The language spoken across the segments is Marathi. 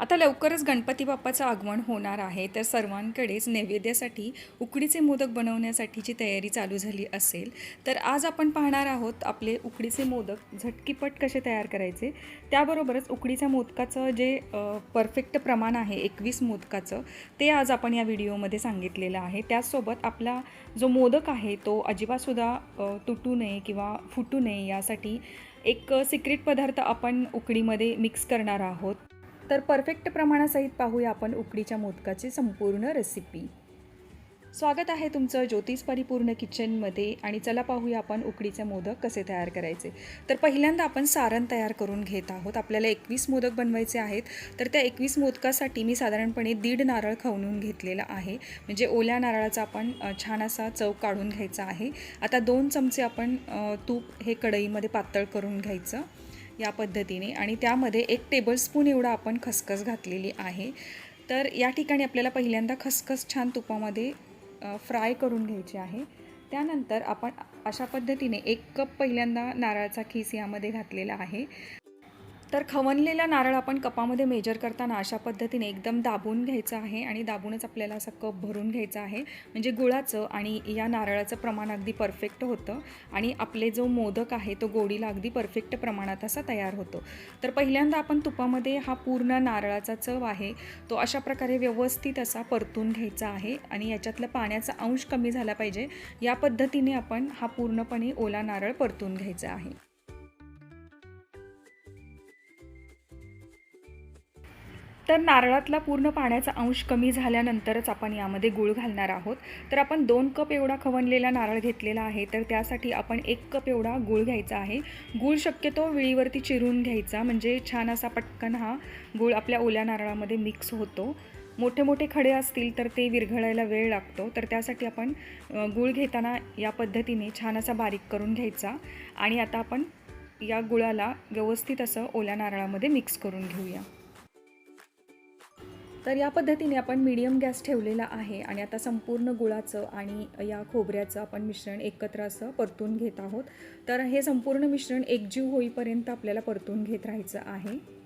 आता लवकरच गणपती बाप्पाचं आगमन होणार आहे तर सर्वांकडेच नैवेद्यासाठी उकडीचे मोदक बनवण्यासाठीची तयारी चालू झाली असेल तर आज आपण पाहणार आहोत आपले उकडीचे मोदक झटकीपट कसे तयार करायचे त्याबरोबरच उकडीच्या मोदकाचं जे परफेक्ट प्रमाण आहे एकवीस मोदकाचं ते आज आपण या व्हिडिओमध्ये सांगितलेलं आहे. त्याचसोबत आपला जो मोदक आहे तो अजिबातसुद्धा तुटू नये किंवा फुटू नये यासाठी एक सिक्रेट पदार्थ आपण उकडीमध्ये मिक्स करणार आहोत. तर परफेक्ट प्रमाणासहित पाहूया आपण उकडीच्या मोदकाची संपूर्ण रेसिपी स्वागत आहे तुमचं ज्योतिष परिपूर्ण किचनमध्ये आणि चला पाहूया आपण उकडीचे मोदक कसे तयार करायचे. तर पहिल्यांदा आपण सारण तयार करून घेत आहोत. आपल्याला एकवीस मोदक बनवायचे आहेत. तर त्या एकवीस मोदकासाठी मी साधारणपणे दीड नारळ खवणून घेतलेला आहे. म्हणजे ओल्या नारळाचा आपण छान असा चव काढून घ्यायचा आहे. आता दोन चमचे आपण तूप हे कढईमध्ये पातळ करून घ्यायचं. या पद्धतीने आणि त्यामध्ये एक टेबलस्पून एवढा आपण खसखस घातलेली आहे. तर या ठिकाणी आपल्याला पहिल्यांदा खसखस छान तुपामध्ये फ्राय करून घ्यायची आहे. त्यानंतर आपण अशा पद्धतीने एक कप पहिल्यांदा नारळाचा खीस यामध्ये घातलेला आहे. तर खवणलेला नारळ आपण कपामध्ये मेजर करताना अशा पद्धतीने एकदम दाबून घ्यायचं आहे आणि दाबूनच आपल्याला असा कप भरून घ्यायचा आहे. म्हणजे गुळाचं आणि या नारळाचं प्रमाण अगदी परफेक्ट होतं आणि आपले जो मोदक आहे तो गोडीला अगदी परफेक्ट प्रमाणात असा तयार होतो. तर पहिल्यांदा आपण तुपामध्ये हा पूर्ण नारळाचा चव आहे तो अशा प्रकारे व्यवस्थित असा परतून घ्यायचा आहे आणि याच्यातलं पाण्याचा अंश कमी झाला पाहिजे. या पद्धतीने आपण हा पूर्णपणे ओला नारळ परतून घ्यायचा आहे. तर नारळातला पूर्ण पाण्याचा अंश कमी झाल्यानंतरच आपण यामध्ये गूळ घालणार आहोत. तर आपण दोन कप एवढा खवणलेला नारळ घेतलेला आहे तर त्यासाठी आपण एक कप एवढा गूळ घ्यायचा आहे. गूळ शक्यतो विळीवरती चिरून घ्यायचा म्हणजे छान असा पटकन हा गूळ आपल्या ओल्या नारळामध्ये मिक्स होतो. मोठे मोठे खडे असतील तर ते विरघळायला वेळ लागतो तर त्यासाठी आपण गूळ घेताना या पद्धतीने छान असा बारीक करून घ्यायचा. आणि आता आपण या गुळाला व्यवस्थित असं ओल्या नारळामध्ये मिक्स करून घेऊया. तर या पद्धतीने आपण मीडियम गॅस ठेवलेला आहे आणि आता संपूर्ण गुळाचं आणि या खोबऱ्याचं आपण मिश्रण एकत्र असं परतून घेत आहोत. तर हे संपूर्ण मिश्रण एकजीव होईपर्यंत आपल्याला परतून घेत राहायचं आहे.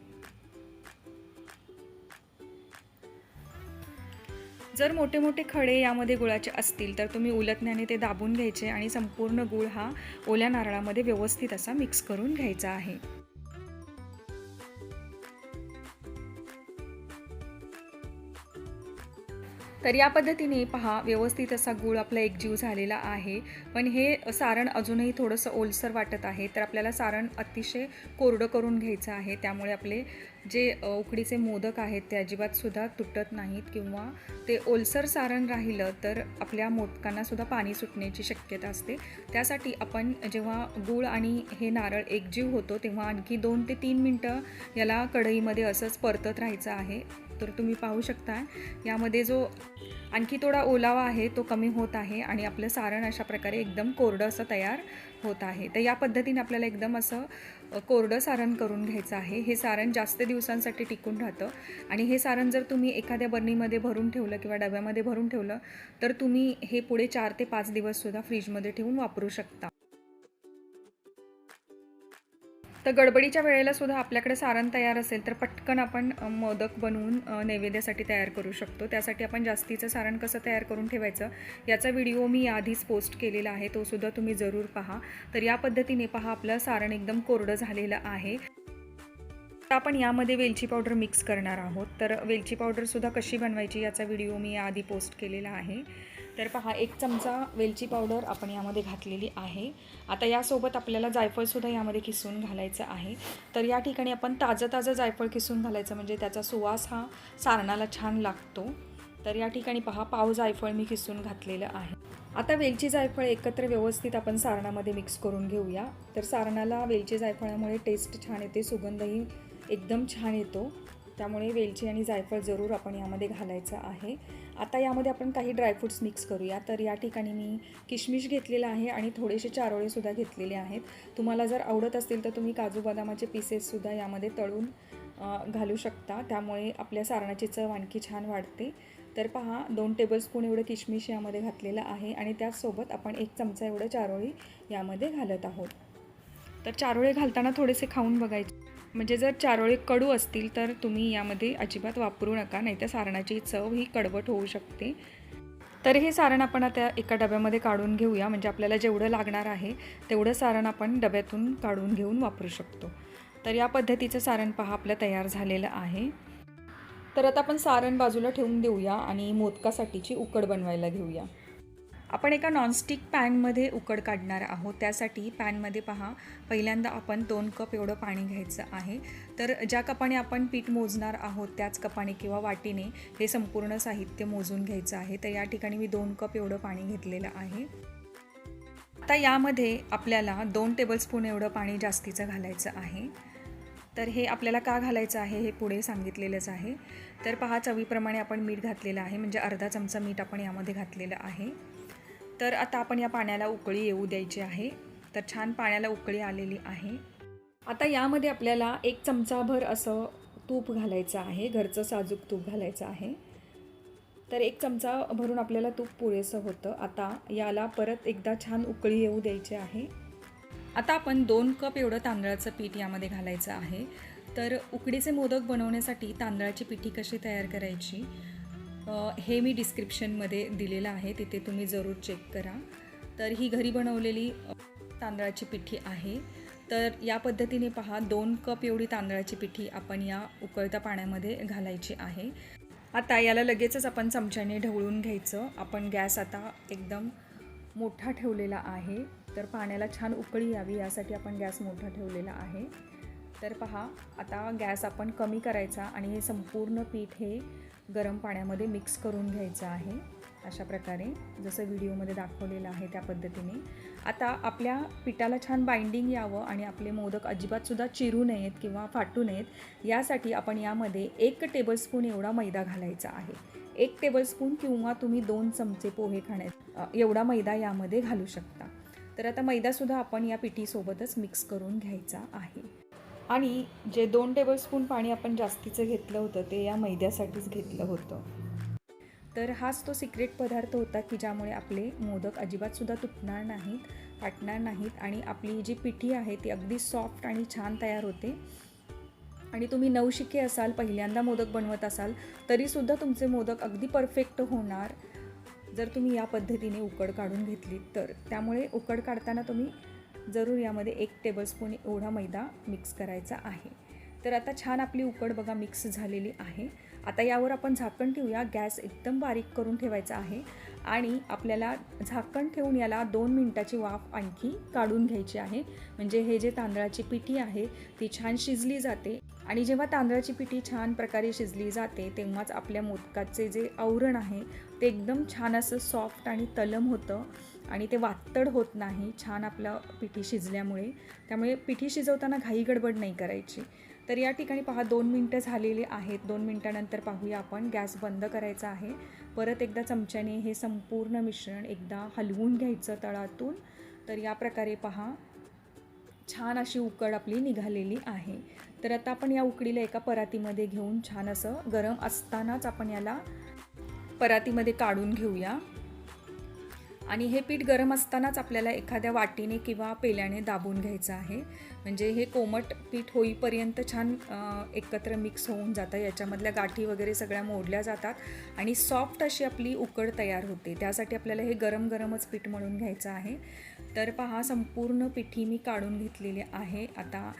जर मोठे मोठे खडे यामध्ये गुळाचे असतील तर तुम्ही उलटण्याने ते दाबून घ्यायचे आणि संपूर्ण गुळ हा ओल्या नारळामध्ये व्यवस्थित असा मिक्स करून घ्यायचा आहे. तर या पद्धतीने पहा व्यवस्थित असा गूळ आपला एकजीव झालेला आहे. पण हे सारण अजूनही थोडंसं ओलसर वाटत आहे. तर आपल्याला सारण अतिशय कोरडं करून घ्यायचं आहे. त्यामुळे आपले जे उकडीचे मोदक आहेत ते अजिबातसुद्धा तुटत नाहीत किंवा ते ओलसर सारण राहिलं तर आपल्या मोदकांनासुद्धा पाणी सुटण्याची शक्यता असते. त्यासाठी आपण जेव्हा गूळ आणि हे नारळ एकजीव होतो तेव्हा आणखी दोन ते तीन मिनटं याला कढईमध्ये असंच परतत राहायचं आहे. तर तुम्ही पाहू शकता. यामध्ये जो आणखी थोडा ओलावा आहे तो कमी होत आहे आणि आपलं सारण अशा प्रकारे एकदम कोरडं असं तयार होत आहे. तर या पद्धतीने आपल्याला एकदम असं कोरडं सारण करून घ्यायचं आहे. हे सारण जास्त दिवसांसाठी टिकून राहतं आणि हे सारण जर तुम्ही एखाद्या बर्नीमध्ये भरून ठेवलं किंवा डब्यामध्ये भरून ठेवलं तर तुम्ही हे पुढे चार ते पाच दिवससुद्धा फ्रीजमध्ये ठेवून वापरू शकता. तर गडबडीच्या वेळेला सुद्धा आपल्याकडे सारण तयार असेल तर पटकन आपण मोदक बनवून नैवेद्यासाठी तयार करू शकतो. त्यासाठी आपण जास्तीचं सारण कसं तयार करून ठेवायचं याचा व्हिडिओ मी आधीच पोस्ट केलेला आहे. तो सुद्धा तुम्ही जरूर पहा. तर या पद्धतीने पहा आपलं सारण एकदम कोरडं झालेलं आहे. आता आपण यामध्ये वेलची पावडर मिक्स करणार आहोत. तर वेलची पावडरसुद्धा कशी बनवायची याचा व्हिडिओ मी आधी पोस्ट केलेला आहे. तर पहा एक चमचा वेलची पावडर आपण यामध्ये घातलेली आहे. आता यासोबत आपल्याला जायफळसुद्धा यामध्ये किसून घालायचं आहे. तर या ठिकाणी आपण ताजं ताजं जायफळ किसून घालायचं म्हणजे त्याचा सुवास हा सारणाला छान लागतो. तर या ठिकाणी पहा पाव जायफळ मी किसून घातलेलं आहे. आता वेलची जायफळ एकत्र व्यवस्थित आपण सारणामध्ये मिक्स करून घेऊया. तर सारणाला वेलची जायफळामुळे टेस्ट छान येते सुगंधही एकदम छान येतो. त्यामुळे वेलची आणि जायफळ जरूर आपण यामध्ये घालायचं आहे. आता यामध्ये आपण काही ड्रायफ्रूट्स मिक्स करूया. तर या ठिकाणी मी किशमिश घेतलेला आहे आणि थोडेसे चारोळेसुद्धा घेतलेले आहेत. तुम्हाला जर आवडत असतील तर तुम्ही काजू बदामाचे पीसेससुद्धा यामध्ये तळून घालू शकता. त्यामुळे आपल्या सारणाची चव आणखी छान वाढते. तर पहा दोन टेबलस्पून एवढं किशमिश यामध्ये घातलेलं आहे आणि त्याचसोबत आपण एक चमचा एवढं चारोळी यामध्ये घालत आहोत. तर चारोळे घालताना थोडेसे खाऊन बघायचे. म्हणजे जर चारोळे कडू असतील तर तुम्ही यामध्ये अजिबात वापरू नका नाहीतर सारणाची चव ही कडवट होऊ शकते. तर हे सारण आपण आता एका डब्यामध्ये काढून घेऊया म्हणजे आपल्याला जेवढं लागणार आहे तेवढं सारण आपण डब्यातून काढून घेऊन वापरू शकतो. तर या पद्धतीचं सारण पहा आपलं तयार झालेलं आहे. तर आता आपण सारण बाजूला ठेवून देऊया आणि मोदकासाठीची उकड बनवायला घेऊया. आपण एका नॉनस्टिक पॅनमध्ये उकड काढणार आहोत. त्यासाठी पॅनमध्ये पहा पहिल्यांदा आपण दोन कप एवढं पाणी घ्यायचं आहे. तर ज्या कपाने आपण पीठ मोजणार आहोत त्याच कपाने किंवा वाटीने हे संपूर्ण साहित्य मोजून घ्यायचं आहे. तर या ठिकाणी मी दोन कप एवढं पाणी घेतलेलं आहे. आता यामध्ये आपल्याला दोन टेबलस्पून एवढं पाणी जास्तीचं घालायचं आहे. तर हे आपल्याला का घालायचं आहे हे पुढे सांगितलेलंच आहे. तर पहा चवीप्रमाणे आपण मीठ घातलेलं आहे. म्हणजे अर्धा चमचा मीठ आपण यामध्ये घातलेलं आहे. तर आता आपण या पाण्याला उकळी येऊ द्यायची आहे. तर छान पाण्याला उकळी आलेली आहे. आता यामध्ये आपल्याला एक चमचाभर असं तूप घालायचं आहे. घरचं साजूक तूप घालायचं आहे. तर एक चमचा भरून आपल्याला तूप पुरेसं होतं. आता याला परत एकदा छान उकळी येऊ द्यायची आहे. आता आपण दोन कप एवढं तांदळाचं पीठ यामध्ये घालायचं आहे. तर उकडीचे मोदक बनवण्यासाठी तांदळाची पिठी कशी तयार करायची? हे मी डिस्क्रिप्शनमध्ये दिलेलं आहे तिथे तुम्ही जरूर चेक करा. तर ही घरी बनवलेली तांदळाची पिठी आहे. तर या पद्धतीने पहा दोन कप एवढी तांदळाची पिठी आपण या उकळत्या पाण्यामध्ये घालायची आहे. आता याला लगेचच आपण चमच्याने ढवळून घ्यायचं. आपण गॅस आता एकदम मोठा ठेवलेला आहे. तर पाण्याला छान उकळी यावी यासाठी आपण गॅस मोठा ठेवलेला आहे. तर पहा आता गॅस आपण कमी करायचा आणि हे संपूर्ण पीठ हे गरम पाण्यामध्ये मिक्स करून घ्यायचं आहे. अशा प्रकारे जसं व्हिडिओमध्ये दाखवलेलं आहे त्या पद्धतीने. आता आपल्या पिठाला छान बाइंडिंग यावं आणि आपले मोदक अजिबातसुद्धा चिरू नयेत किंवा फाटू नयेत यासाठी आपण यामध्ये एक टेबलस्पून एवढा मैदा घालायचा आहे. एक टेबलस्पून किंवा तुम्ही दोन चमचे पोहे खाण्यात एवढा मैदा यामध्ये घालू शकता. तर आता मैदासुद्धा आपण या पिठीसोबतच मिक्स करून घ्यायचा आहे. आणि जे दोन टेबलस्पून पाणी आपण जास्तीचं घेतलं होतं ते या मैद्यासाठीच घेतलं होतं. तर हाच तो सिक्रेट पदार्थ होता की ज्यामुळे आपले मोदक अजिबातसुद्धा तुटणार नाहीत फाटणार नाहीत आणि आपली जी पिठी आहे ती अगदी सॉफ्ट आणि छान तयार होते. आणि तुम्ही नवशिके असाल पहिल्यांदा मोदक बनवत असाल तरीसुद्धा तुमचे मोदक अगदी परफेक्ट होणार जर तुम्ही या पद्धतीने उकड काढून घेतली तर. त्यामुळे उकड काढताना तुम्ही जरूर यामध्ये एक टेबलस्पून एवढा मैदा मिक्स करायचा आहे. तर आता छान आपली उकड बघा मिक्स झालेली आहे. आता यावर आपण झाकण ठेवूया. गॅस एकदम बारीक करून ठेवायचा आहे. आणि आपल्याला झाकण ठेवून याला दोन मिनटाची वाफ आणखी काढून घ्यायची आहे. म्हणजे हे जे तांदळाची पिठी आहे ती छान शिजली जाते. आणि जेव्हा तांदळाची पिठी छान प्रकारे शिजली जाते तेव्हाच आपल्या मोदकाचे जे आवरण आहे ते एकदम छान असं सॉफ्ट आणि तलम होतं. आणि ते वातड होत नाही छान आपलं पिठी शिजल्यामुळे. त्यामुळे पिठी शिजवताना घाई गडबड नाही करायची. तर या ठिकाणी पहा दोन मिनटं झालेली आहेत. दोन मिनटानंतर पाहूया आपण. गॅस बंद करायचा आहे. परत एकदा चमच्याने हे संपूर्ण मिश्रण एकदा हलवून घ्यायचं तळातून. तर या प्रकारे पहा छान अशी उकड आपली निघालेली आहे. तर आता आपण या उकडीला एका परातीमध्ये घेऊन छान असं गरम असतानाच आपण याला परातीमध्ये काढून घेऊया. आणि हे पीठ गरम असतानाच आपल्याला एखाद्या वाटीने किंवा पेल्याने दाबून घ्यायचं आहे. म्हणजे हे कोमट पीठ होईपर्यंत छान एकत्र मिक्स होऊन जातं. याच्यामधल्या गाठी वगैरे सगळ्या मोडल्या जातात आणि सॉफ्ट अशी आपली उकड तयार होते. त्यासाठी आपल्याला हे गरम गरमच पीठ मळून घ्यायचं आहे. तर पहा संपूर्ण पिठी मी काढून घेतलेली आहे. आता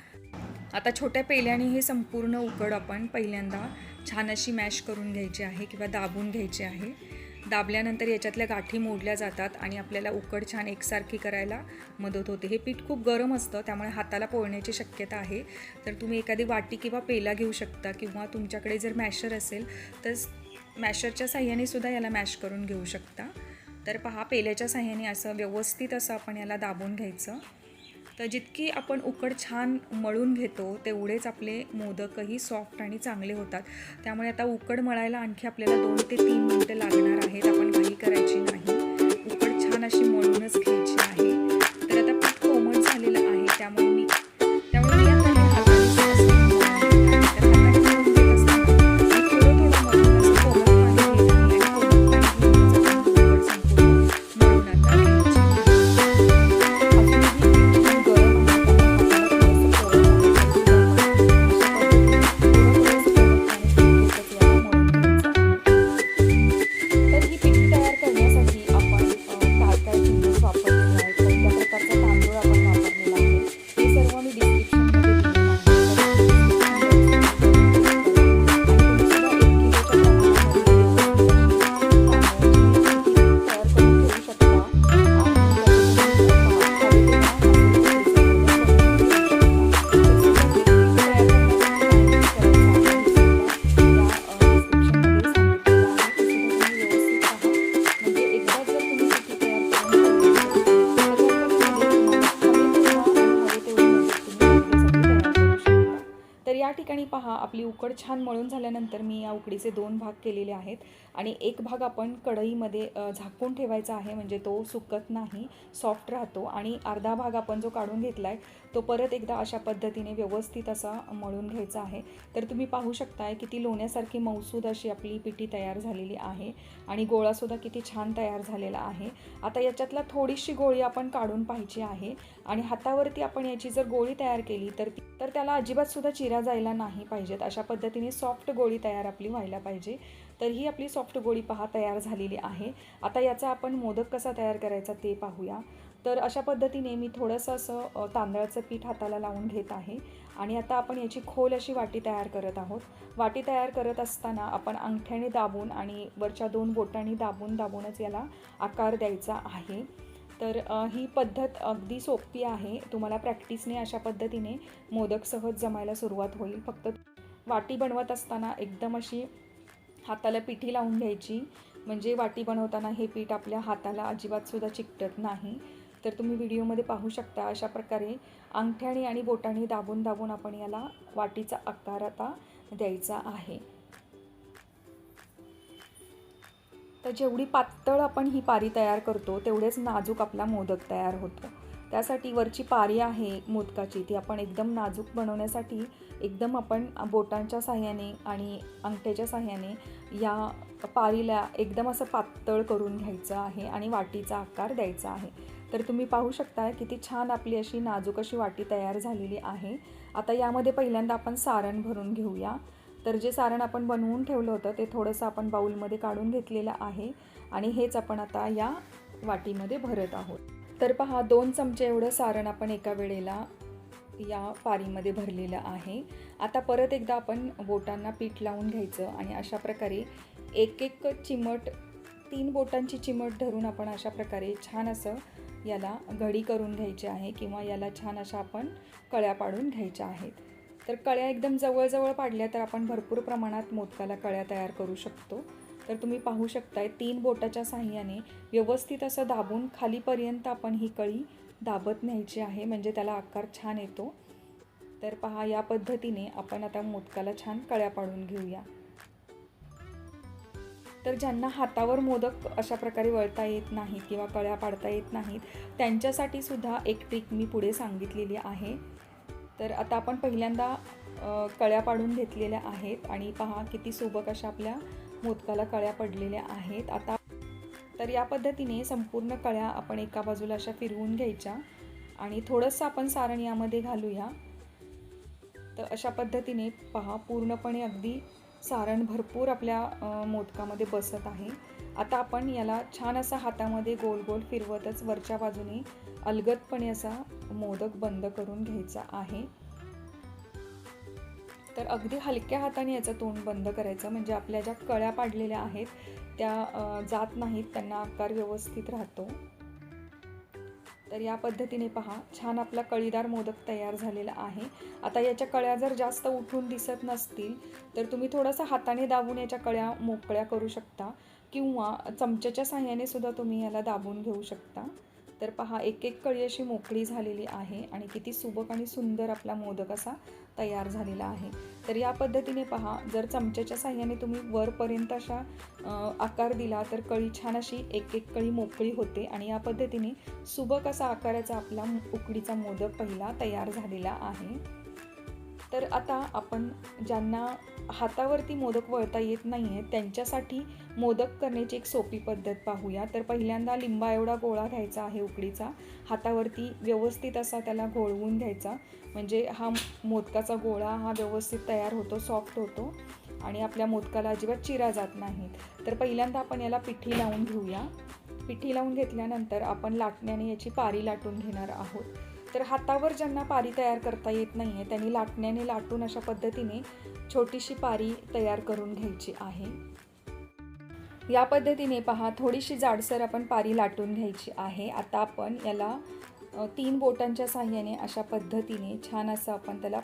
आता छोट्या पेल्याने हे संपूर्ण उकड आपण पहिल्यांदा छान अशी मॅश करून घ्यायची आहे किंवा दाबून घ्यायची आहे. दाबल्यानंतर याच्यातल्या गाठी मोडल्या जातात आणि आपल्याला उकड छान एकसारखी करायला मदत होते. हे पीठ खूप गरम असतं त्यामुळे हाताला पोळण्याची शक्यता आहे. तर तुम्ही एखादी वाटी किंवा पेला घेऊ शकता किंवा तुमच्याकडे जर मॅशर असेल तर मॅशरच्या साह्याने सुद्धा याला मॅश करून घेऊ शकता. तर पहा पेल्याच्या साह्याने असं व्यवस्थित असं आपण याला दाबून घ्यायचं. तर जितकी आपण उकड छान मळून घेतो तेवढेच आपले मोदकही सॉफ्ट आणि चांगले होतात. त्यामुळे आता उकड मळायला आणखी आपल्याला दोन ते तीन मिनटं लागणार आहेत. आपण काही करायची नाही. उकड छान अशी मळूनच घ्यायची आहे. तर आता पीठ कोमट झालेलं आहे त्यामुळे मी पापड छान मळून झाल्यानंतर मी या उकडीचे दोन भाग केलेले आहेत. आणि एक भाग आपण कढईमध्ये झाकून ठेवायचा आहे म्हणजे तो सुकत नाही सॉफ्ट राहतो. आणि अर्धा भाग आपण जो काढून घेतला आहे तो परत एकदा अशा पद्धतीने व्यवस्थित असा मळून घ्यायचा आहे. तर तुम्ही पाहू शकताय किती लोण्यासारखी मौसूद अशी आपली पिठी तयार झालेली आहे आणि गोळासुद्धा किती छान तयार झालेला आहे. आता याच्यातला थोडीशी गोळी आपण काढून पाहिजे आहे आणि हातावरती आपण याची जर गोळी तयार केली तर तर त्याला अजिबातसुद्धा चिरा जायला नाही पाहिजेत. अशा पद्धतीने सॉफ्ट गोळी तयार आपली व्हायला पाहिजे. तर ही आपली सॉफ्ट गोळी पहा तयार झालेली आहे. आता याचा आपण मोदक कसा तयार करायचा ते पाहूया. तर अशा पद्धतीने मी थोडंसं असं तांदळाचं पीठ हाताला लावून घेत आहे. आणि आता आपण याची खोल अशी वाटी तयार करत आहोत. वाटी तयार करत असताना आपण अंगठ्याने दाबून आणि वरच्या दोन बोटांनी दाबून दाबूनच याला आकार द्यायचा आहे. तर ही पद्धत अगदी सोपी आहे. तुम्हाला प्रॅक्टिसने अशा पद्धतीने मोदक सहज जमायला सुरुवात होईल. फक्त वाटी बनवत असताना एकदम अशी हाताला पिठी लावून घ्यायची. म्हणजे वाटी बनवताना हे पीठ आपल्या हाताला अजिबातसुद्धा चिकटत नाही. तर तुम्ही व्हिडिओमध्ये पाहू शकता अशा प्रकारे अंगठ्याने आणि बोटाणी दाबून दाबून आपण याला वाटीचा आकार आता द्यायचा आहे. तर जेवढी पातळ आपण ही पारी तयार करतो तेवढेच नाजूक आपला मोदक तयार होतो. त्यासाठी वरची पारी आहे मोदकाची ती आपण एकदम नाजूक बनवण्यासाठी एकदम आपण बोटांच्या साह्याने आणि अंगठ्याच्या साह्याने या पारीला एकदम असं पातळ करून घ्यायचं आहे आणि वाटीचा आकार द्यायचा आहे. तर तुम्ही पाहू शकता किती छान आपली अशी नाजूक अशी वाटी तयार झालेली आहे. आता यामध्ये पहिल्यांदा आपण सारण भरून घेऊया. तर जे सारण आपण बनवून ठेवलं होतं ते थोडंसं आपण बाऊलमध्ये काढून घेतलेलं आहे आणि हेच आपण आता या वाटीमध्ये भरत आहोत. तर पहा दोन चमचे एवढं सारण आपण एका वेळेला या पारीमध्ये भरलेलं आहे. आता परत एकदा आपण बोटांना पीठ लावून घ्यायचं आणि अशा प्रकारे एक एक चिमट तीन बोटांची चिमट धरून आपण अशा प्रकारे छान असं याला घडी करून घ्यायची आहे किंवा याला छान अशा आपण कळ्या पाडून घ्यायच्या आहेत. तर कळ्या एकदम जवळजवळ पाडल्या तर आपण भरपूर प्रमाणात मोदकाला कळ्या तयार करू शकतो. तर तुम्ही पाहू शकताय तीन बोटाच्या साह्याने व्यवस्थित असं दाबून खालीपर्यंत आपण ही कळी दाबत न्यायची आहे म्हणजे त्याला आकार छान येतो. तर पहा या पद्धतीने आपण आता मोदकाला छान कळ्या पाडून घेऊया. तर ज्यांना हातावर मोदक अशा प्रकारे वळता येत नाहीत किंवा कळ्या पाडता येत नाहीत त्यांच्यासाठी सुद्धा एक ट्रिक मी पुढे सांगितलेली आहे. तर आता आपण पहिल्यांदा कळ्या पाडून घेतलेल्या आहेत आणि पहा किती सुबक अशा आपल्या मोदकाला कळ्या पडलेल्या आहेत. आता तर या पद्धतीने संपूर्ण कळ्या आपण एका बाजूला अशा फिरवून घ्यायच्या आणि थोडंसं आपण सारण यामध्ये घालूया. तर अशा पद्धतीने पहा पूर्णपणे अगदी सारण भरपूर आपल्या मोदकामध्ये बसत आहे. आता आपण याला छान असा हातामध्ये गोल गोल फिरवतच वरच्या बाजूने अलगदपणे असा मोदक बंद करून घ्यायचा आहे. तर अगदी हलक्या हाताने याचं तोंड बंद करायचं म्हणजे आपल्या ज्या कळ्या पाडलेल्या आहेत त्या जात नाहीत त्यांना आकार व्यवस्थित राहतो. तर या पद्धतीने पहा छान आपला कळीदार मोदक तयार झालेला आहे. आता याच्या कळ्या जर जास्त उठून दिसत नसतील तर तुम्ही थोडंसं हाताने दाबून याच्या कळ्या मोकळ्या करू शकता किंवा चमच्याच्या साह्याने सुद्धा तुम्ही याला दाबून घेऊ शकता. तर पहा एक एक कळी अशी मोकळी झालेली आहे आणि किती सुबक आणि सुंदर आपला मोदक असा तयार झालेला आहे. तर या पद्धतीने पहा जर चमच्याच्या साह्याने तुम्ही वरपर्यंत अशा आकार दिला तर कळी छान अशी एक एक कळी मोकळी होते आणि या पद्धतीने सुबक असा आकाराचा आपला उकडीचा मोदक पहिला तयार झालेला आहे. तर आता आपण ज्यांना हातावरती मोदक वळता येत नाही आहे त्यांच्यासाठी मोदक करण्याची एक सोपी पद्धत पाहूया. तर पहिल्यांदा लिंबा एवढा गोळा घ्यायचा आहे उकडीचा. हातावरती व्यवस्थित असा त्याला घोळवून घ्यायचा. म्हणजे हा मोदकाचा गोळा हा व्यवस्थित तयार होतो सॉफ्ट होतो आणि आपल्या मोदकाला अजिबात चिरा जात नाही तर पहिल्यांदा आपण याला पिठी लावून घेऊया. पिठी लावून घेतल्यानंतर आपण लाटण्याने याची पारी लाटून घेणार आहोत. तर हातावर ज्यांना पारी तयार करता येत नाही आहे त्यांनी लाटण्याने लाटून अशा पद्धतीने छोटीशी पारी तयार करून घ्यायची आहे. या पद्धतीने पहा थोडीशी जाडसर आपण पारी लाटून घ्यायची आहे. आता आपण याला तीन बोटांच्या साह्याने अशा पद्धतीने छान असं आपण त्याला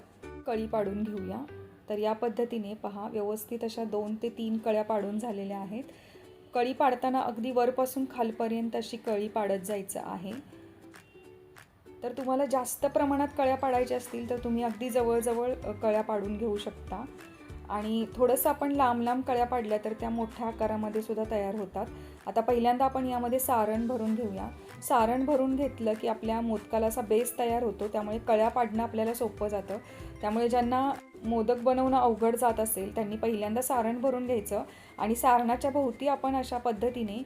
कळी पाडून घेऊया. तर या पद्धतीने पहा व्यवस्थित अशा दोन ते तीन कळ्या पाडून झालेल्या आहेत. कळी पाडताना अगदी वरपासून खालपर्यंत अशी कळी पाडत जायचं आहे. तर तुम्हाला जास्त प्रमाणात कळ्या पाडायच्या असतील तर तुम्ही अगदी जवळजवळ कळ्या पाडून घेऊ शकता. आणि थोडंसं आपण लांब लांब कळ्या पाडल्या तर त्या मोठ्या आकारामध्ये सुद्धा तयार होतात. आता पहिल्यांदा आपण यामध्ये सारण भरून घेऊया. सारण भरून घेतलं की आपल्या मोदकाला असा बेस तयार होतो. त्यामुळे कळ्या पाडणं आपल्याला सोपं जातं. त्यामुळे ज्यांना मोदक बनवणं अवघड जात असेल त्यांनी पहिल्यांदा सारण भरून घ्यायचं आणि सारणाच्या भोवती आपण अशा पद्धतीने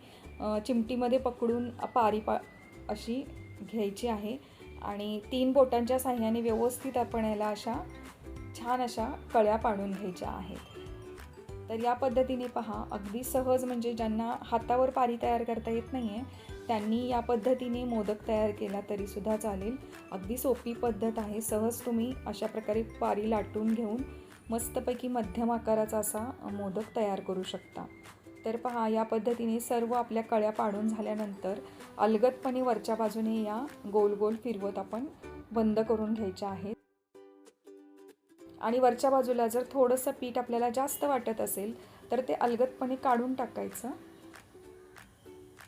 चिमटीमध्ये पकडून पारी पा अशी घ्यायची आहे. आणि तीन बोटांच्या साह्याने व्यवस्थित आपण याला अशा छान अशा कळ्या पाडून घ्यायच्या आहेत. तर या पद्धतीने पहा अगदी सहज म्हणजे ज्यांना हातावर पारी तयार करता येत नाही आहे त्यांनी या पद्धतीने मोदक तयार केला तरीसुद्धा चालेल. अगदी सोपी पद्धत आहे. सहज तुम्ही अशा प्रकारे पारी लाटून घेऊन मस्तपैकी मध्यम आकाराचा असा मोदक तयार करू शकता. तर पहा या पद्धतीने सर्व आपल्या कळ्या पाडून झाल्यानंतर अलगदपणे वरच्या बाजूने या गोल गोल फिरवत आपण बंद करून घ्यायच्या आहेत. आणि वरच्या बाजूला जर थोडंसं पीठ आपल्याला जास्त वाटत असेल तर ते अलगदपणे काढून टाकायचं.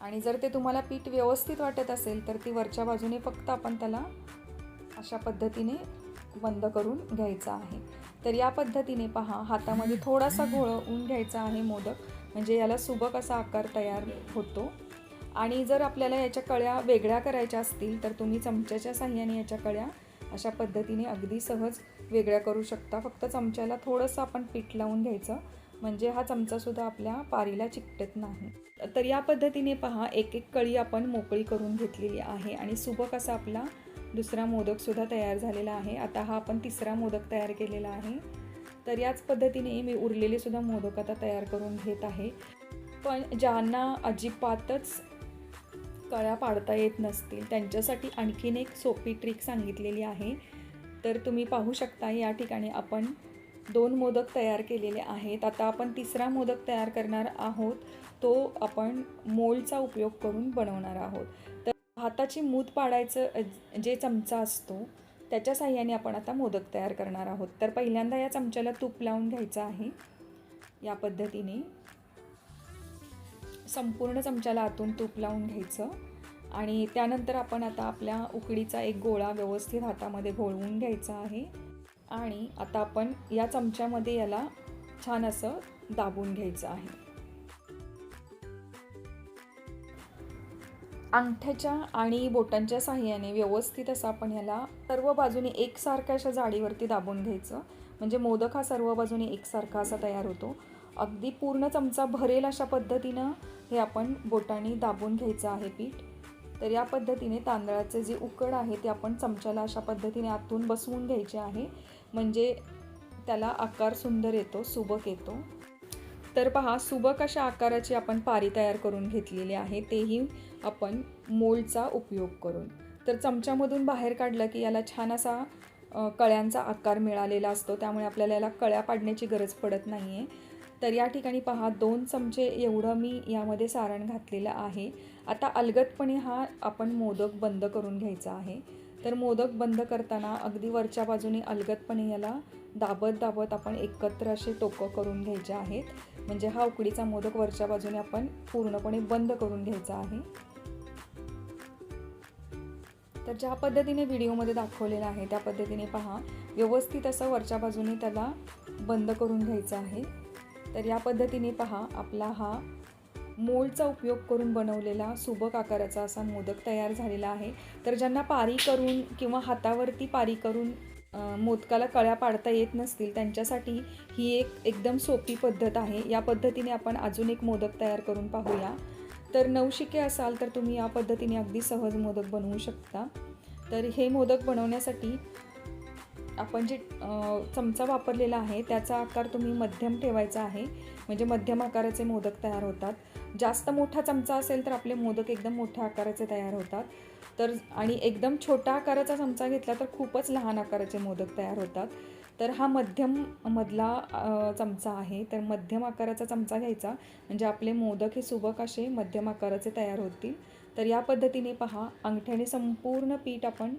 आणि जर ते तुम्हाला पीठ व्यवस्थित वाटत असेल तर ती वरच्या बाजूने फक्त आपण त्याला अशा पद्धतीने बंद करून घ्यायचं आहे. तर या पद्धतीने पहा हातामध्ये थोडासा घोळवून घ्यायचा आहे मोदक. म्हणजे याला सुबक असा आकार तयार होतो. आणि जर आपल्याला याच्या कळ्या वेगळ्या करायच्या असतील तर तुम्ही चमच्याच्या साह्याने याच्या कळ्या अशा पद्धतीने अगदी सहज वेगळ्या करू शकता. फक्त चमच्याला थोडंसं आपण पीठ लावून घ्यायचं. म्हणजे हा चमचासुद्धा आपल्या पारीला चिकटत नाही. तर या पद्धतीने पहा एक एक कळी आपण मोकळी करून घेतलेली आहे. आणि सुबक असा आपला दुसरा मोदकसुद्धा तयार झालेला आहे. आता हा आपण तिसरा मोदक तयार केलेला आहे. तर याच पद्धतीने मी उरलेले सुद्धा मोदक आता तयार करून घेत आहे. पण ज्यांना अजिबातच कळ्या पाडता येत नसतील त्यांच्यासाठी आणखीन एक सोपी ट्रिक सांगितलेली आहे. तर तुम्ही पाहू शकता या ठिकाणी आपण दोन मोदक तयार केलेले आहेत. आता आपण तिसरा मोदक तयार करणार आहोत. तो आपण मोलचा उपयोग करून बनवणार आहोत. तर हाताची मूत पाडायचं जे चमचा असतो त्याच्या साह्याने आपण आता मोदक तयार करणार आहोत. तर पहिल्यांदा या चमच्याला तूप लावून घ्यायचं आहे. या पद्धतीने संपूर्ण चमच्याला आतून तूप लावून घ्यायचं. आणि त्यानंतर आपण आता आपल्या उकडीचा एक गोळा व्यवस्थित हातामध्ये घोळवून घ्यायचा आहे. आणि आता आपण या चमच्यामध्ये याला छान असं दाबून घ्यायचं आहे. अंगठ्याच्या आणि बोटांच्या साह्याने व्यवस्थित असं आपण ह्याला सर्व बाजूने एकसारख्या अशा जाडीवरती दाबून घ्यायचं. म्हणजे मोदक हा सर्व बाजूने एकसारखा असा तयार होतो. अगदी पूर्ण चमचा भरेल अशा पद्धतीनं हे आपण बोटाने दाबून घ्यायचं आहे पीठ. तर या पद्धतीने तांदळाचे जे उकड आहे ते आपण चमच्याला अशा पद्धतीने आतून बसवून घ्यायचे आहे. म्हणजे त्याला आकार सुंदर येतो सुबक येतो. तर पहा सुबक अशा आकाराची आपण पारी तयार करून घेतलेली आहे तेही आपण मोल्डचा उपयोग करून. तर चमच्यामधून बाहेर काढलं की याला छान असा कळ्यांचा आकार मिळालेला असतो त्यामुळे आपल्याला याला कळ्या पाडण्याची गरज पडत नाही आहे तर या ठिकाणी पहा दोन चमचे एवढं मी यामध्ये सारण घातलेलं आहे. आता अलगदपणे हा आपण मोदक बंद करून घ्यायचा आहे. तर मोदक बंद करताना अगदी वरच्या बाजूने अलगदपणे याला दाबत दाबत आपण एकत्र असे टोकं करून घ्यायचे आहेत. म्हणजे हा उकडीचा मोदक वरच्या बाजूने आपण पूर्णपणे बंद करून घ्यायचा आहे. तर ज्या पद्धतीने व्हिडिओमध्ये दाखवलेलं आहे त्या पद्धतीने पहा. व्यवस्थित असं वरच्या बाजूने त्याला बंद करून घ्यायचं आहे. तर या पद्धतीने पहा आपला हा मोलचा उपयोग करून बनवलेला सुबक आकाराचा असा मोदक तयार झालेला आहे. तर ज्यांना पारी करून किंवा हातावरती पारी करून मोदकाला कळ्या पाडता येत नसतील त्यांच्यासाठी ही एक एकदम सोपी पद्धत आहे. या पद्धतीने आपण अजून एक मोदक तयार करून पाहूया. तर नवशिके असाल तर तुम्ही या पद्धतीने अगदी सहज मोदक बनवू शकता. तर हे मोदक बनवण्यासाठी आपण जे चमचा वापरलेला आहे त्याचा आकार तुम्ही मध्यम ठेवायचा आहे. म्हणजे मध्यम आकाराचे मोदक तयार होतात. जास्त मोठा चमचा असेल तर आपले मोदक एकदम मोठ्या आकाराचे तयार होतात. तर आणि एकदम छोटा आकाराचा चमचा घेतला तर खूपच लहान आकाराचे मोदक तयार होतात. तर हा मध्यम मधला चमचा आहे. तर मध्यम आकाराचा चमचा घ्यायचा. म्हणजे आपले मोदक हे सुबक असे मध्यम आकाराचे तयार होतील. तर या पद्धतीने पहा अंगठ्याने संपूर्ण पीठ आपण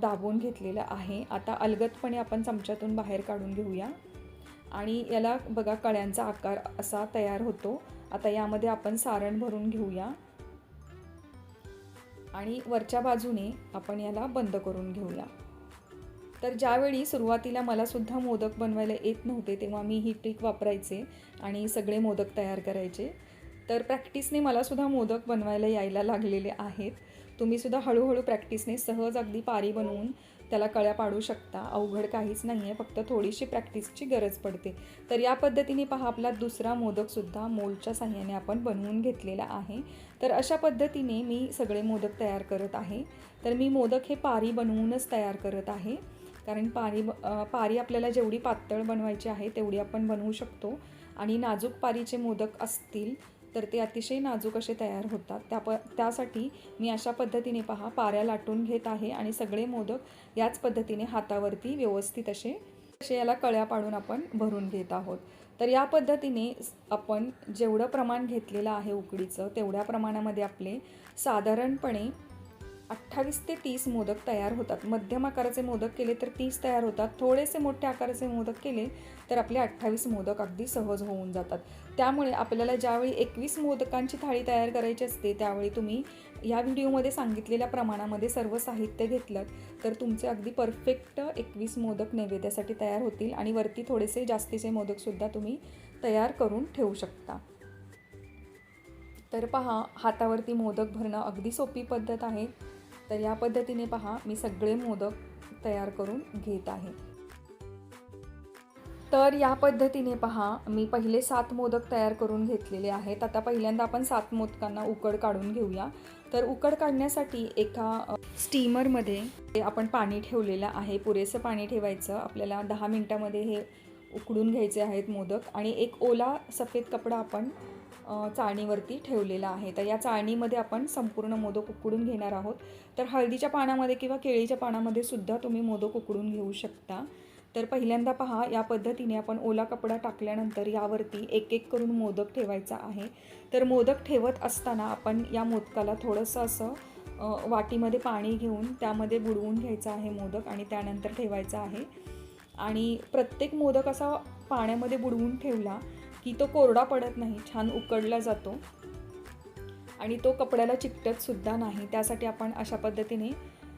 दाबून घेतलेलं आहे. आता अलगदपणे आपण चमच्यातून बाहेर काढून घेऊया. आणि याला बघा कळ्यांचा आकार असा तयार होतो. आता यामध्ये आपण सारण भरून घेऊया. आणि वरच्या बाजूने आपण याला बंद करून घेऊया. तर ज्यावेळी सुरुवातीला मला सुद्धा मोदक बनवायला येत नव्हते तेव्हा मी ही ट्रिक वापरायचे आणि सगळे मोदक तयार करायचे. तर प्रॅक्टिसने मलासुद्धा मोदक बनवायला यायला लागलेले आहेत. तुम्हीसुद्धा हळूहळू प्रॅक्टिसने सहज अगदी पारी बनवून त्याला कळ्या पाडू शकता. अवघड काहीच नाही आहे फक्त थोडीशी प्रॅक्टिसची गरज पडते. तर या पद्धतीने पहा आपला दुसरा मोदकसुद्धा मोलच्या साह्याने आपण बनवून घेतलेला आहे. तर अशा पद्धतीने मी सगळे मोदक तयार करत आहे. तर मी मोदक हे पारी बनवूनच तयार करत आहे. कारण पारी पारी आपल्याला जेवढी पातळ बनवायची आहे तेवढी आपण बनवू शकतो. आणि नाजूक पारीचे मोदक असतील तर ते अतिशय नाजूक असे तयार होतात. त्या प त्यासाठी मी अशा पद्धतीने पहा पाऱ्या लाटून घेत आहे आणि सगळे मोदक याच पद्धतीने हातावरती व्यवस्थित असे असे याला कळ्या पाडून आपण भरून घेत आहोत. तर या पद्धतीने आपण जेवढं प्रमाण घेतलेलं आहे उकडीचं तेवढ्या प्रमाणामध्ये आपले साधारणपणे अठ्ठावीस ते तीस मोदक तयार होतात. मध्यम आकाराचे मोदक केले तर तीस तयार होतात. थोडेसे मोठ्या आकाराचे मोदक केले तर आपले अठ्ठावीस मोदक अगदी सहज होऊन जातात. त्यामुळे आपल्याला ज्यावेळी एकवीस मोदकांची थाळी तयार करायची असते त्यावेळी तुम्ही या व्हिडिओमध्ये सांगितलेल्या प्रमाणामध्ये सर्व साहित्य घेतलं तर तुमचे अगदी परफेक्ट एकवीस मोदक नैवेद्यासाठी तयार होतील आणि वरती थोडेसे जास्तीचे मोदकसुद्धा तुम्ही तयार करून ठेवू शकता. तर पहा हातावरती मोदक भरणं अगदी सोपी पद्धत आहे. तर या पद्धतीने पहा मी सगळे मोदक तयार करून घेत आहे. तर या पद्धतीने पहा मी पहिले सात मोदक तयार करून घेतलेले आहेत. आता पहिल्यांदा आपण सात मोदकांना उकड काढून घेऊया. तर उकड काढण्यासाठी एका स्टीमरमध्ये ते आपण पाणी ठेवलेलं आहे. पुरेसं पाणी ठेवायचं. आपल्याला दहा मिनटामध्ये हे उकडून घ्यायचे आहेत मोदक. आणि एक ओला सफेद कपडा आपण चाळणीवरती ठेवलेला आहे. तर या चाळणीमध्ये आपण संपूर्ण मोदक उकडून घेणार आहोत. तर हळदीच्या पानामध्ये किंवा केळीच्या पानामध्ये सुद्धा तुम्ही मोदक उकडून घेऊ शकता. तर पहिल्यांदा पहा या पद्धतीने आपण ओला कपडा टाकल्यानंतर यावरती एक एक करून मोदक ठेवायचा आहे. तर मोदक ठेवत असताना आपण या मोदकाला थोडंसं असं वाटीमध्ये पाणी घेऊन त्यामध्ये बुडवून घ्यायचं आहे मोदक आणि त्यानंतर ठेवायचा आहे. आणि प्रत्येक मोदक असा पाण्यामध्ये बुडवून ठेवला की तो कोरडा पडत नाही छान उकडला जातो. आणि तो कपड्याला चिकटतसुद्धा नाही. त्यासाठी आपण अशा पद्धतीने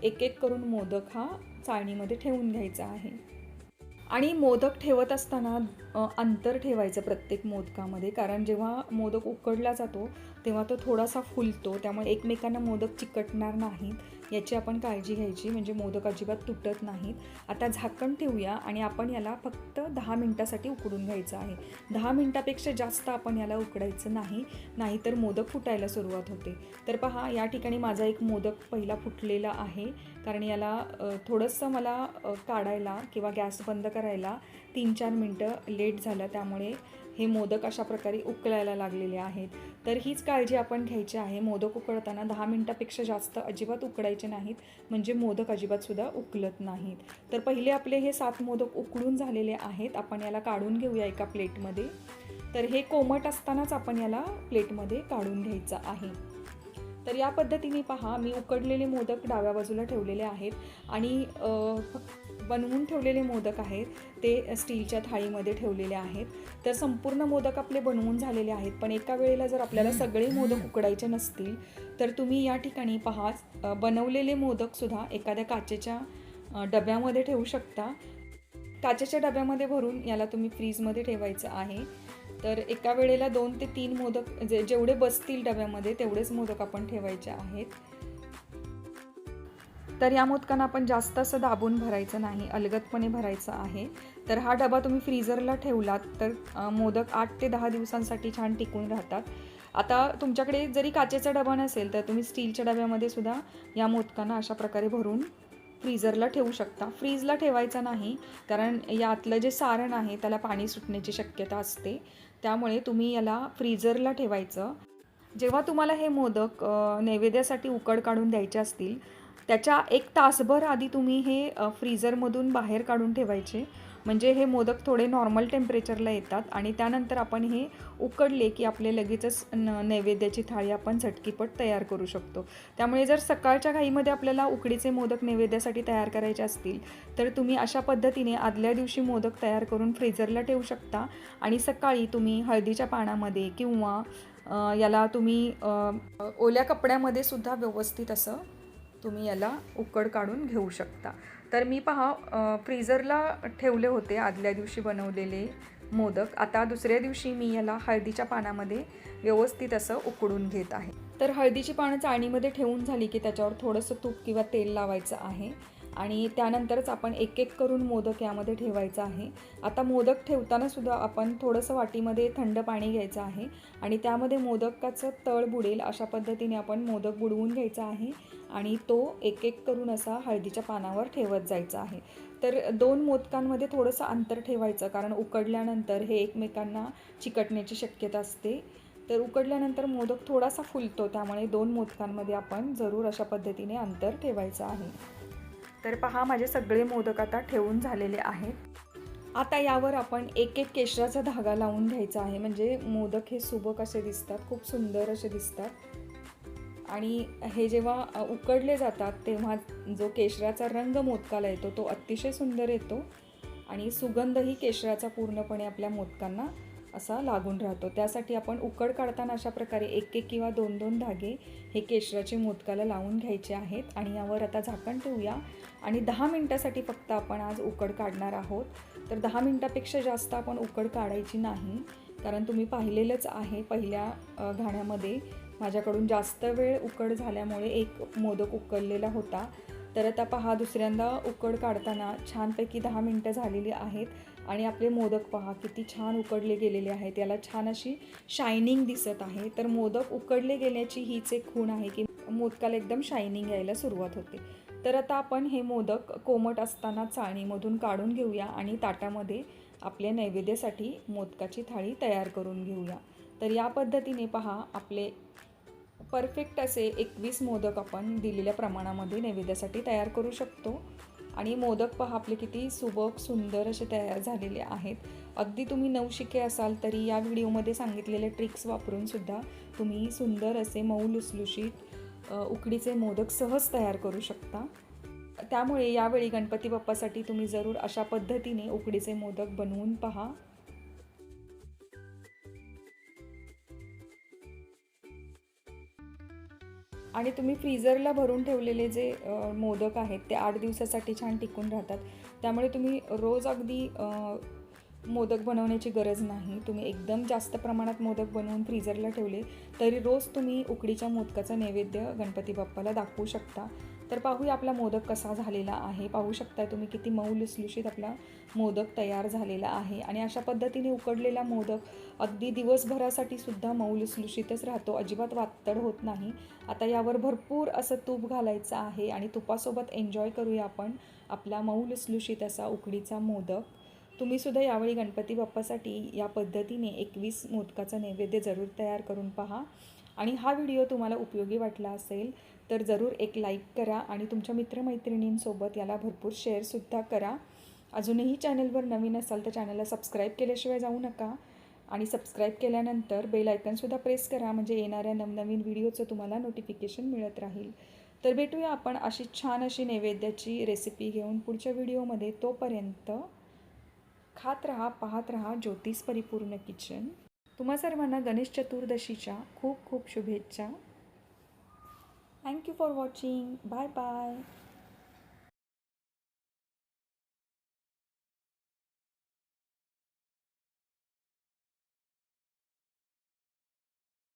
एक एक करून मोदक हा चाळणीमध्ये ठेवून घ्यायचा आहे. आणि मोदक ठेवत असताना अंतर ठेवायचं प्रत्येक मोदकामध्ये. कारण जेव्हा मोदक उकडला जातो तेव्हा तो थोडासा फुलतो. त्यामुळे एकमेकांना मोदक चिकटणार नाहीत. याची आपण काळजी घ्यायची म्हणजे मोदक अजिबात तुटत नाहीत. आता झाकण ठेवूया आणि आपण याला फक्त दहा मिनटासाठी उकडून घ्यायचं आहे. दहा मिनटापेक्षा जास्त आपण याला उकडायचं नाही नाहीतर मोदक फुटायला सुरुवात होते. तर पहा या ठिकाणी माझा एक मोदक पहिला फुटलेला आहे. कारण याला थोडंसं मला काढायला किंवा गॅस बंद करायला तीन चार मिनटं लेट झालं त्यामुळे हे मोदक अशा प्रकारे उकळायला लागलेले आहेत. तर हीच काळजी आपण घ्यायची आहे. मोदक उकळताना दहा मिनटापेक्षा जास्त अजिबात उकडायचे नाहीत. म्हणजे मोदक अजिबातसुद्धा उकलत नाहीत. तर पहिले आपले हे सात मोदक उकळून झालेले आहेत. आपण याला काढून घेऊया एका प्लेटमध्ये. तर हे कोमट असतानाच आपण याला प्लेटमध्ये काढून घ्यायचं आहे. तर या पद्धतीने पहा मी उकडलेले मोदक डाव्या बाजूला ठेवलेले आहेत आणि बनवून ठेवलेले मोदक आहेत ते स्टीलच्या थाळीमध्ये ठेवलेले आहेत. तर संपूर्ण मोदक आपले बनवून झालेले आहेत पण एका वेळेला जर आपल्याला सगळे मोदक उकडायचे नसतील तर तुम्ही या ठिकाणी पहा बनवलेले मोदकसुद्धा एखाद्या काचेच्या डब्यामध्ये ठेवू शकता. काचेच्या डब्यामध्ये भरून याला तुम्ही फ्रीजमध्ये ठेवायचं आहे. तर एका वेळेला दोन ते तीन मोदक जे जेवढे बसतील डब्यामध्ये तेवढेच मोदक आपण ठेवायचे आहेत. तर या मोदकांना आपण जास्त असं दाबून भरायचं नाही अलगदपणे भरायचं आहे. तर हा डबा तुम्ही फ्रीझरला ठेवलात तर मोदक आठ ते दहा दिवसांसाठी छान टिकून राहतात. आता तुमच्याकडे जरी काचेचा डबा नसेल तर तुम्ही स्टीलच्या डब्यामध्ये सुद्धा या मोदकांना अशा प्रकारे भरून फ्रीझरला ठेवू शकता. फ्रीजला ठेवायचा नाही कारण यातलं जे सारण आहे त्याला पाणी सुटण्याची शक्यता असते. त्यामुळे तुम्ही याला फ्रीझरला ठेवायचं. जेव्हा तुम्हाला हे मोदक नैवेद्यासाठी उकड काढून द्यायचे असतील त्याच्या एक तासभर आधी तुम्ही हे फ्रीजरमधून फ्रीझरमधून बाहेर काढून ठेवायचे. म्हणजे हे मोदक थोडे नॉर्मल टेम्परेचरला येतात आणि त्यानंतर आपण हे उकडले की आपले लगेचच न नैवेद्याची थाळी आपण झटकीपट तयार करू शकतो. त्यामुळे जर सकाळच्या घाईमध्ये आपल्याला उकडीचे मोदक नैवेद्यासाठी तयार करायचे असतील तर तुम्ही अशा पद्धतीने आदल्या दिवशी मोदक तयार करून फ्रीझरला ठेवू शकता आणि सकाळी तुम्ही हळदीच्या पानामध्ये किंवा याला तुम्ही ओल्या कपड्यामध्ये सुद्धा व्यवस्थित असं तुम्ही याला उकड काढून घेऊ शकता. तर मी पहा फ्रीझरला ठेवले होते आदल्या दिवशी बनवलेले मोदक. आता दुसऱ्या दिवशी मी याला हळदीच्या पानामध्ये व्यवस्थित असं उकडून घेत आहे. तर हळदीची पानं चाळणीमध्ये ठेवून झाली की त्याच्यावर थोडंसं तूप किंवा तेल लावायचं आहे. आणि त्यानंतरच आपण एक एक करून मोदक यामध्ये ठेवायचं आहे. आता मोदक ठेवताना सुद्धा आपण थोडंसं वाटीमध्ये थंड पाणी घ्यायचं आहे आणि त्यामध्ये मोदकाचं तळ बुडेल अशा पद्धतीने आपण मोदक बुडवून घ्यायचा आहे आणि तो एक एक करून असा हळदीच्या पानावर ठेवत जायचा आहे. तर दोन मोदकांमध्ये थोडंसं अंतर ठेवायचं कारण उकडल्यानंतर हे एकमेकांना चिकटण्याची शक्यता असते. तर उकडल्यानंतर मोदक थोडासा फुलतो त्यामुळे दोन मोदकांमध्ये आपण जरूर अशा पद्धतीने अंतर ठेवायचं आहे. तर पहा माझे सगळे मोदक आता ठेवून झालेले आहेत. आता यावर आपण एक एक केशराचा धागा लावून घ्यायचा आहे. म्हणजे मोदक हे सुबक असे दिसतात खूप सुंदर असे दिसतात. आणि हे जेव्हा उकडले जातात तेव्हा जो केशराचा रंग मोदकाला येतो तो अतिशय सुंदर येतो. आणि सुगंधही केशराचा पूर्णपणे आपल्या मोदकांना असा लागून राहतो. त्यासाठी आपण उकड काढताना अशा प्रकारे एक एक किंवा दोन दोन धागे हे केशराचे मोदकाला लावून घ्यायचे आहेत. आणि यावर आता झाकण ठेवूया. आणि दहा मिनटासाठी फक्त आपण आज उकड काढणार आहोत. तर दहा मिनटापेक्षा जास्त आपण उकड काढायची नाही. कारण तुम्ही पाहिलेलंच आहे पहिल्या घाण्यामध्ये. माझ्याकडून जास्त वेळ उकड झाल्यामुळे एक मोदक उकळलेला होता. तर आता पहा दुसऱ्यांदा उकड काढताना छानपैकी दहा मिनटं झालेली आहेत. आणि आपले मोदक पहा किती छान उकडले गेलेले आहेत. याला छान अशी शायनिंग दिसत आहे. तर मोदक उकडले गेल्याची हीच एक खूण आहे की मोदकाला एकदम शायनिंग यायला सुरुवात होते. तर आता आपण हे मोदक कोमट असताना चाळणीमधून काढून घेऊया आणि ताटामध्ये आपल्या नैवेद्यासाठी मोदकाची थाळी तयार करून घेऊया. तर या पद्धतीने पहा आपले परफेक्ट असे एकवीस मोदक आपण दिलेल्या प्रमाणामध्ये नैवेद्यासाठी तयार करू शकतो. आणि मोदक पहा आपले किती सुबक सुंदर असे तयार झालेले आहेत. अगदी तुम्ही नवशिके असाल तरी या व्हिडिओमध्ये सांगितलेले ट्रिक्स वापरून सुद्धा तुम्ही सुंदर असे मऊ लुसलुशीत उकडीचे मोदक सहज तयार करू शकता. त्यामुळे यावेळी गणपती बाप्पासाठी तुम्ही जरूर अशा पद्धतीने उकडीचे मोदक बनवून पहा. आणि तुम्ही फ्रीझरला भरून ठेवलेले जे मोदक आहेत ते आठ दिवसासाठी छान टिकून राहतात. त्यामुळे तुम्ही रोज अगदी मोदक बनवण्याची गरज नाही. तुम्ही एकदम जास्त प्रमाणात मोदक बनवून फ्रीझरला ठेवले तरी रोज तुम्ही उकडीच्या मोदकाचा नैवेद्य गणपती बाप्पाला दाखवू शकता. तर पाहूया आपला मोदक कसा झालेला आहे. पाहू शकताय तुम्ही किती मऊ लुसलुशीत आपला मोदक तयार झालेला आहे. आणि अशा पद्धतीने उकडलेला मोदक अगदी दिवसभरासाठी सुद्धा मऊ लुसलुशीतच राहतो. अजिबात वातड होत नाही. आता यावर भरपूर असं तूप घालायचं आहे आणि तुपासोबत एन्जॉय करूया आपण आपला मऊ लुसलुशीत असा उकडीचा मोदक. तुम्हीसुद्धा यावेळी गणपती बाप्पासाठी या पद्धतीने एकवीस मोदकाचा नैवेद्य जरूर तयार करून पहा. आणि हा व्हिडिओ तुम्हाला उपयोगी वाटला असेल तर जरूर एक लाईक करा आणि तुमच्या मित्रमैत्रिणींसोबत याला भरपूर शेअरसुद्धा करा. अजूनही चॅनलवर नवीन असाल तर चॅनलला सबस्क्राईब केल्याशिवाय जाऊ नका. आणि सबस्क्राईब केल्यानंतर बेल आयकनसुद्धा प्रेस करा म्हणजे येणाऱ्या नवनवीन व्हिडिओचं तुम्हाला नोटिफिकेशन मिळत राहील. तर भेटूया आपण अशी छान अशी नैवेद्याची रेसिपी घेऊन पुढच्या व्हिडिओमध्ये. तोपर्यंत खात रहा पाहत रहा ज्योतिष परिपूर्ण किचन. तुम्हा सर्वांना गणेश चतुर्दशीच्या खूप खूप शुभेच्छा. Thank you for watching bye bye